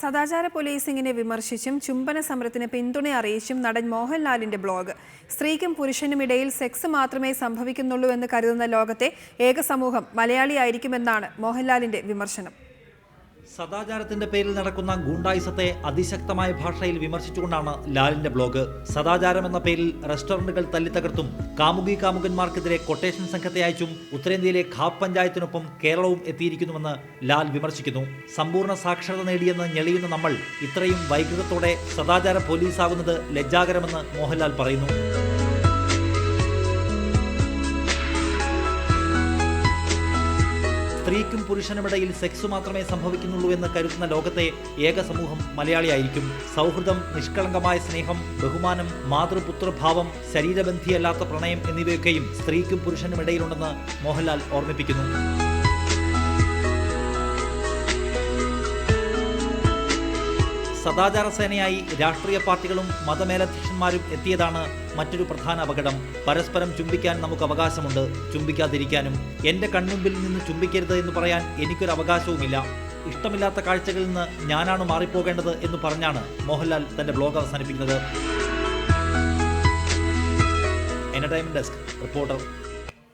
സദാചാര പോലീസിംഗിനെ വിമർശിച്ചും ചുംബന സമരത്തിന് പിന്തുണ അറിയിച്ചും നടൻ മോഹൻലാലിന്റെ ബ്ലോഗ്. സ്ത്രീക്കും പുരുഷനും ഇടയിൽ സെക്സ് മാത്രമേ സംഭവിക്കുന്നുള്ളൂ എന്ന് കരുതുന്ന ലോകത്തെ ഏക സമൂഹം മലയാളിയായിരിക്കുമെന്നാണ് മോഹൻലാലിന്റെ വിമർശനം. സദാചാരത്തിന്റെ പേരിൽ നടക്കുന്ന ഗൂണ്ടായുസത്തെ അതിശക്തമായ ഭാഷയിൽ വിമർശിച്ചുകൊണ്ടാണ് ലാലിന്റെ ബ്ലോഗ്. സദാചാരം എന്ന പേരിൽ റെസ്റ്റോറന്റുകൾ തല്ലിത്തകർത്തും കാമുകി കാമുകന്മാർക്കെതിരെ കൊട്ടേഷൻ സംഘത്തെ അയച്ചും ഉത്തരേന്ത്യയിലെ ഖാപ് പഞ്ചായത്തിനൊപ്പം കേരളവും എത്തിയിരിക്കുന്നുവെന്ന് ലാൽ വിമർശിക്കുന്നു. സമ്പൂർണ സാക്ഷരത നേടിയെന്ന് ഞെളിയുന്ന നമ്മൾ ഇത്രയും വൈകൃതത്തോടെ സദാചാര പോലീസാകുന്നത് ലജ്ജാകരമെന്ന് മോഹൻലാൽ പറയുന്നു. സ്ത്രീക്കും പുരുഷനുമിടയിൽ സെക്സ് മാത്രമേ സംഭവിക്കുന്നുള്ളൂ എന്ന് കരുതുന്ന ലോകത്തെ ഏക സമൂഹം മലയാളിയായിരിക്കും. സൗഹൃദം നിഷ്കളങ്കമായ സ്നേഹം ബഹുമാനം മാതൃപുത്രഭാവം ശരീരബന്ധിയല്ലാത്ത പ്രണയം എന്നിവയൊക്കെയും സ്ത്രീക്കും പുരുഷനുമിടയിലുണ്ടെന്ന് മോഹൻലാൽ ഓർമ്മിപ്പിക്കുന്നു. സദാചാര സേനയായി രാഷ്ട്രീയ പാർട്ടികളും മതമേലധ്യക്ഷന്മാരും എത്തിയതാണ് മറ്റൊരു പ്രധാന അപകടം. പരസ്പരം ചുംബിക്കാൻ നമുക്ക് അവകാശമുണ്ട്. ചുംബിക്കാതിരിക്കാനും. എന്റെ കൺമുമ്പിൽ നിന്ന് ചുംബിക്കരുത് എന്ന് പറയാൻ എനിക്കൊരു അവകാശവുമില്ല. ഇഷ്ടമില്ലാത്ത കാഴ്ചകളിൽ നിന്ന് ഞാനാണ് മാറിപ്പോകേണ്ടത് എന്ന് പറഞ്ഞാണ് മോഹൻലാൽ തന്റെ ബ്ലോഗ് അവസാനിപ്പിക്കുന്നത്. Entertainment desk reporter